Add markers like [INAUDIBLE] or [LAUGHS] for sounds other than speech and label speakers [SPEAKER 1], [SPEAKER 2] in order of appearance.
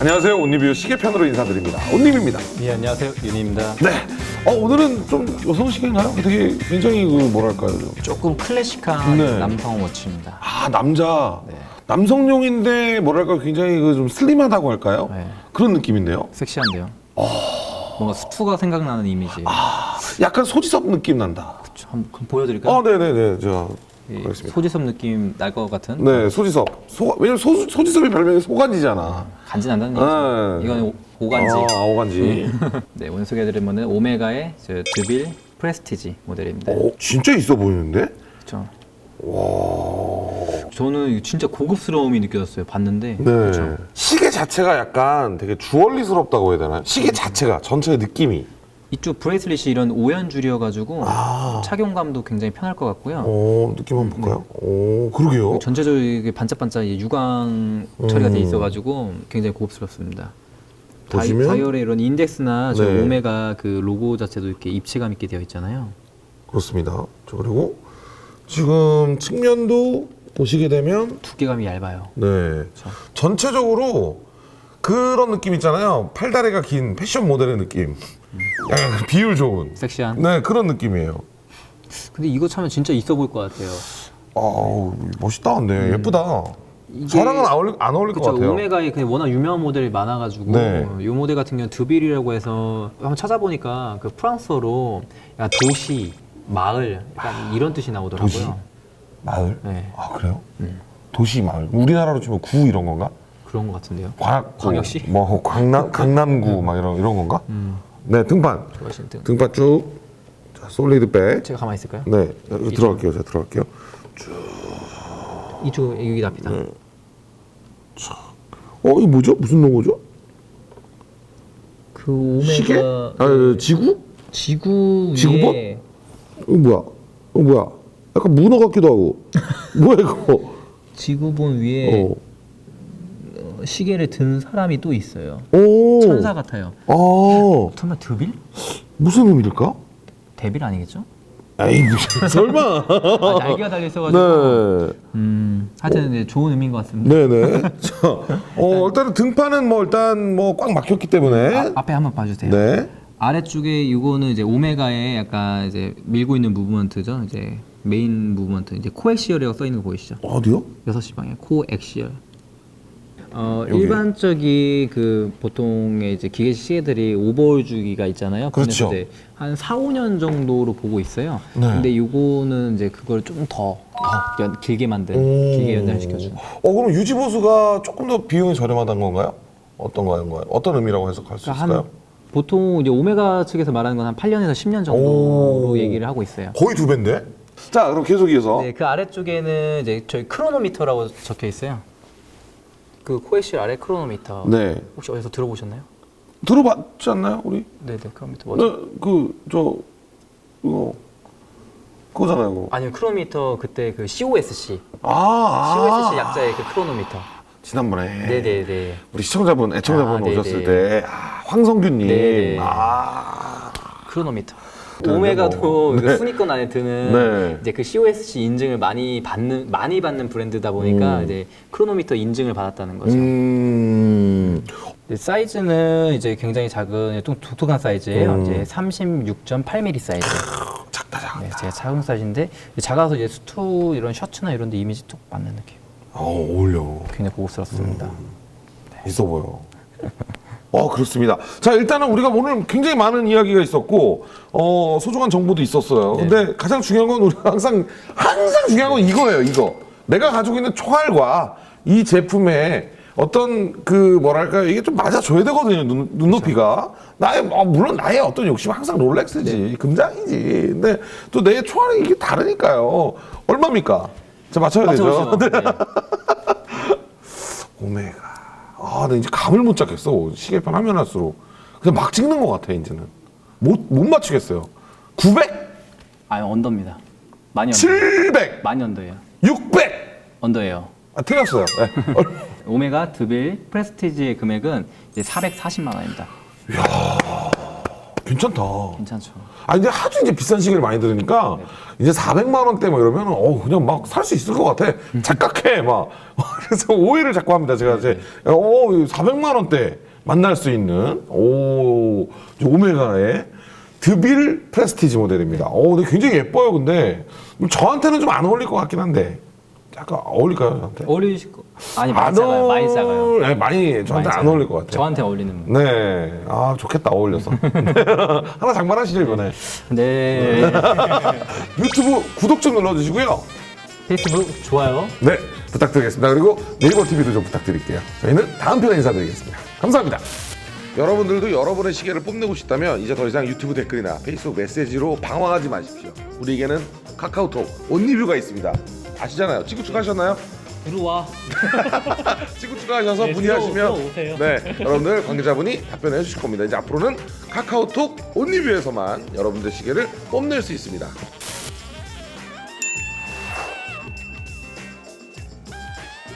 [SPEAKER 1] 안녕하세요. 온리뷰 시계편으로 인사드립니다. 온리뷰입니다.
[SPEAKER 2] 예, 안녕하세요. 윤희입니다.
[SPEAKER 1] 네. 어, 오늘은 좀 여성 시계인가요? 되게 굉장히 그 뭐랄까요? 좀.
[SPEAKER 2] 조금 클래식한
[SPEAKER 1] 네.
[SPEAKER 2] 남성 워치입니다.
[SPEAKER 1] 아, 남자.
[SPEAKER 2] 네.
[SPEAKER 1] 남성용인데 뭐랄까 굉장히 그 좀 슬림하다고 할까요?
[SPEAKER 2] 네.
[SPEAKER 1] 그런 느낌인데요.
[SPEAKER 2] 섹시한데요. 뭔가 수투가 생각나는 이미지.
[SPEAKER 1] 약간 소지섭 느낌 난다.
[SPEAKER 2] 그쵸, 한번 보여드릴까요?
[SPEAKER 1] 아, 네네네. 저
[SPEAKER 2] 이
[SPEAKER 1] 알겠습니다.
[SPEAKER 2] 소지섭 느낌 날 것 같은
[SPEAKER 1] 네, 소지섭. 소, 왜냐면 소, 소지섭이 별명이 소간지잖아.
[SPEAKER 2] 간지 난다는 얘기죠.
[SPEAKER 1] 네.
[SPEAKER 2] 이건 오- 오간지.
[SPEAKER 1] 아, 오간지.
[SPEAKER 2] 네, [LAUGHS] 오늘 소개해드릴 모델은 오메가의 저 드빌 프레스티지 모델입니다.
[SPEAKER 1] 오, 진짜 있어 보이는데?
[SPEAKER 2] 그렇죠. 저는 이거 진짜 고급스러움이 느껴졌어요. 봤는데.
[SPEAKER 1] 네. 시계 자체가 약간 되게 주얼리스럽다고 해야 되나요? 시계 자체가 전체의 느낌이.
[SPEAKER 2] 이쪽 브레이슬릿이 이런 오연줄이어가지고
[SPEAKER 1] 아.
[SPEAKER 2] 착용감도 굉장히 편할 것 같고요.
[SPEAKER 1] 오, 느낌 한번 볼까요? 오, 그러게요.
[SPEAKER 2] 전체적으로 이게 반짝반짝 이 유광 처리가 돼
[SPEAKER 1] 음.
[SPEAKER 2] 있어가지고 굉장히 고급스럽습니다.
[SPEAKER 1] 보시면-
[SPEAKER 2] 다이, 다이얼의 이런 인덱스나 저
[SPEAKER 1] 네.
[SPEAKER 2] 오메가 그 로고 자체도 이렇게 입체감 있게 되어 있잖아요.
[SPEAKER 1] 그렇습니다. 저 그리고 지금 측면도 보시게 되면
[SPEAKER 2] 두께감이 얇아요.
[SPEAKER 1] 네 전체적으로 그런 느낌 있잖아요. 팔다리가 긴 패션 모델의 느낌. 약간 비율 좋은.
[SPEAKER 2] 섹시한.
[SPEAKER 1] 네 그런 느낌이에요.
[SPEAKER 2] 근데 이거 차면 진짜 있어 보일 것 같아요.
[SPEAKER 1] 아우 멋있다 근데 예쁘다.
[SPEAKER 2] 이게-
[SPEAKER 1] 저랑은 안 어울릴, 안 어울릴 것
[SPEAKER 2] 그쵸
[SPEAKER 1] 같아요.
[SPEAKER 2] 오메가에 그냥 워낙 유명한 모델이 많아가지고
[SPEAKER 1] 네.
[SPEAKER 2] 이 모델 같은 경우는 드빌이라고 해서 한번 찾아보니까 그 프랑스어로 약간 도시, 마을 약간 이런 뜻이 나오더라고요.
[SPEAKER 1] 도시? 마을?
[SPEAKER 2] 네.
[SPEAKER 1] 아 그래요? 도시 마을. 우리나라로 치면 구 이런 건가?
[SPEAKER 2] 그런 것 같은데요.
[SPEAKER 1] 광,
[SPEAKER 2] 광역시?
[SPEAKER 1] 뭐 강남 강남구 막 이런 이런 건가? 네 등판.
[SPEAKER 2] 워싱턴.
[SPEAKER 1] 등판 쭉. 자 솔리드 백.
[SPEAKER 2] 제가 가만히 있을까요?
[SPEAKER 1] 네 들어갈게요. 제가 들어갈게요.
[SPEAKER 2] 이쪽 여기 앞이다.
[SPEAKER 1] 네. 어 이거 뭐죠? 무슨 로고죠?
[SPEAKER 2] 그 오메가
[SPEAKER 1] 시계? 아 지구?
[SPEAKER 2] 지구
[SPEAKER 1] 지구본?
[SPEAKER 2] 위에
[SPEAKER 1] 이거 뭐야? 이거 뭐야? 약간 문어 같기도 하고. [LAUGHS] 뭐야 이거?
[SPEAKER 2] 지구본 위에
[SPEAKER 1] 어.
[SPEAKER 2] 어, 시계를 든 사람이 또 있어요.
[SPEAKER 1] 오.
[SPEAKER 2] 천사 같아요.
[SPEAKER 1] 아
[SPEAKER 2] 설마 드빌?
[SPEAKER 1] 무슨 의미일까?
[SPEAKER 2] 데빌 아니겠죠?
[SPEAKER 1] 에이 무슨 [LAUGHS] 설마?
[SPEAKER 2] 아, 날개가 달려 있어가지고.
[SPEAKER 1] 네.
[SPEAKER 2] 음, 하여튼 이제 좋은 의미인 것 같습니다.
[SPEAKER 1] 네네. 자, 어, 일단은 등판은 뭐 일단 뭐 꽉 막혔기 때문에.
[SPEAKER 2] 아, 앞에 한번 봐주세요.
[SPEAKER 1] 네.
[SPEAKER 2] 아래쪽에 이거는 이제 오메가의 약간 이제 밀고 있는 무브먼트죠. 이제 메인 무브먼트 이제 코엑시얼이라고 써 있는 거 보이시죠?
[SPEAKER 1] 어디요?
[SPEAKER 2] 6시 방에 코엑시얼. 어,
[SPEAKER 1] 여기.
[SPEAKER 2] 일반적인 그 보통의 이제 기계식 시계들이 오버홀 주기가 있잖아요.
[SPEAKER 1] 그렇죠.
[SPEAKER 2] 근데 한 4, 5년 정도로 보고 있어요.
[SPEAKER 1] 네.
[SPEAKER 2] 근데 요거는 이제 그걸 좀더 길게 만든
[SPEAKER 1] 오.
[SPEAKER 2] 기계 연장시켜 주고.
[SPEAKER 1] 어 그럼 유지 보수가 조금 더 비용이 저렴하다는 건가요? 어떤 거인가요? 어떤 의미라고 해석할 수
[SPEAKER 2] 그러니까
[SPEAKER 1] 있을까요?
[SPEAKER 2] 한 보통 이제 오메가 측에서 말하는 건 한 8년에서 10년 정도로
[SPEAKER 1] 오.
[SPEAKER 2] 얘기를 하고 있어요.
[SPEAKER 1] 거의 두 배인데. 자 그럼 계속 이어서.
[SPEAKER 2] 네, 그 아래쪽에는 이제 저희 크로노미터라고 적혀 있어요. 그 코엑실 아래 크로노미터.
[SPEAKER 1] 네.
[SPEAKER 2] 혹시 어디서 들어보셨나요?
[SPEAKER 1] 들어봤지 않나요 우리?
[SPEAKER 2] 네, 네, 크로노미터 맞아요.
[SPEAKER 1] 네. 그저 이거 그거잖아요. 그거.
[SPEAKER 2] 아니요, 크로노미터 그때 그 COSC.
[SPEAKER 1] 아, 아.
[SPEAKER 2] COSC 약자의 그 크로노미터.
[SPEAKER 1] 지난번에.
[SPEAKER 2] 네, 네, 네.
[SPEAKER 1] 우리 시청자분, 애청자분
[SPEAKER 2] 아, 네네.
[SPEAKER 1] 오셨을 때 아, 황성규님.
[SPEAKER 2] 네네.
[SPEAKER 1] 아.
[SPEAKER 2] 크로노미터.
[SPEAKER 1] 드는데
[SPEAKER 2] 오메가도
[SPEAKER 1] 뭐.
[SPEAKER 2] 그
[SPEAKER 1] 네.
[SPEAKER 2] 순위권 안에 드는
[SPEAKER 1] 네.
[SPEAKER 2] 이제 그 COSC 인증을 많이 받는 많이 받는 브랜드다 보니까
[SPEAKER 1] 음.
[SPEAKER 2] 이제 크로노미터 인증을 받았다는 거죠.
[SPEAKER 1] 음.
[SPEAKER 2] 네, 사이즈는 이제 굉장히 작은 좀 독특한 사이즈예요.
[SPEAKER 1] 음.
[SPEAKER 2] 이제 36.8mm 사이즈.
[SPEAKER 1] 작다 작다.
[SPEAKER 2] 네, 제가 작은 사이즈인데 작아서 이제 수트 이런 셔츠나 이런 데 이미지 툭 맞는 느낌.
[SPEAKER 1] 어, 어울려.
[SPEAKER 2] 굉장히 고급스럽습니다.
[SPEAKER 1] 음. 있어 보여. [LAUGHS] 어 그렇습니다. 자 일단은 우리가 오늘 굉장히 많은 이야기가 있었고 어 소중한 정보도 있었어요.
[SPEAKER 2] 네.
[SPEAKER 1] 근데 가장 중요한 건 우리가 항상 항상 중요한 건 이거예요. 이거 내가 가지고 있는 총알과 이 제품의 어떤 그 뭐랄까 이게 좀 맞아줘야 되거든요. 눈, 눈높이가 나의 어, 물론 나의 어떤 욕심 은 항상 롤렉스지
[SPEAKER 2] 네. 금장이지.
[SPEAKER 1] 근데 또내 총알이 이게 다르니까요. 얼마입니까? 자 맞춰야 되죠.
[SPEAKER 2] 맞춰보시죠. 네. [LAUGHS]
[SPEAKER 1] 오메가. 아, 나 이제 감을 못 잡겠어. 시계판 하면 할수록. 그냥 막 찍는 것 같아, 이제는. 못, 못 맞추겠어요. 900?
[SPEAKER 2] 아니 언더입니다. 많이 언더.
[SPEAKER 1] 700?
[SPEAKER 2] 많이 언더예요.
[SPEAKER 1] 600?
[SPEAKER 2] 언더예요.
[SPEAKER 1] 아, 틀렸어요. 네. 얼- [LAUGHS]
[SPEAKER 2] 오메가 드빌 프레스티지의 금액은 이제 440만 원입니다.
[SPEAKER 1] 괜찮다.
[SPEAKER 3] 괜찮죠.
[SPEAKER 1] 아 이제 하도 이제 비싼 시계를 많이 들으니까 이제 400만 원대 뭐 이러면 어 그냥 막 살 수 있을 것 같아 착각해 막 그래서 [LAUGHS] 오해를 자꾸 합니다 제가 이제 어 400만 원대 만날 수 있는 오 오메가의 드빌 프레스티지 모델입니다. 오 근데 굉장히 예뻐요 근데 저한테는 좀 안 어울릴 것 같긴 한데 약간 어울릴까요 저한테?
[SPEAKER 2] 어울리실 거.
[SPEAKER 3] 아니 많이 작아요. 많이 작아요.
[SPEAKER 1] 어울- 네, 많이 저한테
[SPEAKER 3] 많이
[SPEAKER 1] 안
[SPEAKER 3] 작아요.
[SPEAKER 1] 어울릴 것 같아요.
[SPEAKER 3] 저한테 어울리는.
[SPEAKER 1] 네, 아 좋겠다 어울려서 [LAUGHS] [LAUGHS] 하나 장만하시죠 이번에.
[SPEAKER 3] 네.
[SPEAKER 1] 유튜브 구독 좀 눌러주시고요.
[SPEAKER 2] 페이스북 좋아요.
[SPEAKER 1] 네, 부탁드리겠습니다. 그리고 네이버 TV도 좀 부탁드릴게요. 저희는 다음 편에 인사드리겠습니다. 감사합니다. 여러분들도 여러분의 시계를 뽐내고 싶다면 이제 더 이상 유튜브 댓글이나 페이스북 메시지로 방황하지 마십시오. 우리에게는 카카오톡 온리뷰가 있습니다. 아시잖아요. 친구 추가하셨나요?
[SPEAKER 2] 들어와. [LAUGHS]
[SPEAKER 1] 친구 추가하셔서
[SPEAKER 2] 네,
[SPEAKER 1] 문의하시면
[SPEAKER 2] 들어오- 들어오세요.
[SPEAKER 1] 네 여러분들 관계자분이 답변해 주실 겁니다. 이제 앞으로는 카카오톡 온리뷰에서만 여러분들 시계를 뽐낼 수 있습니다.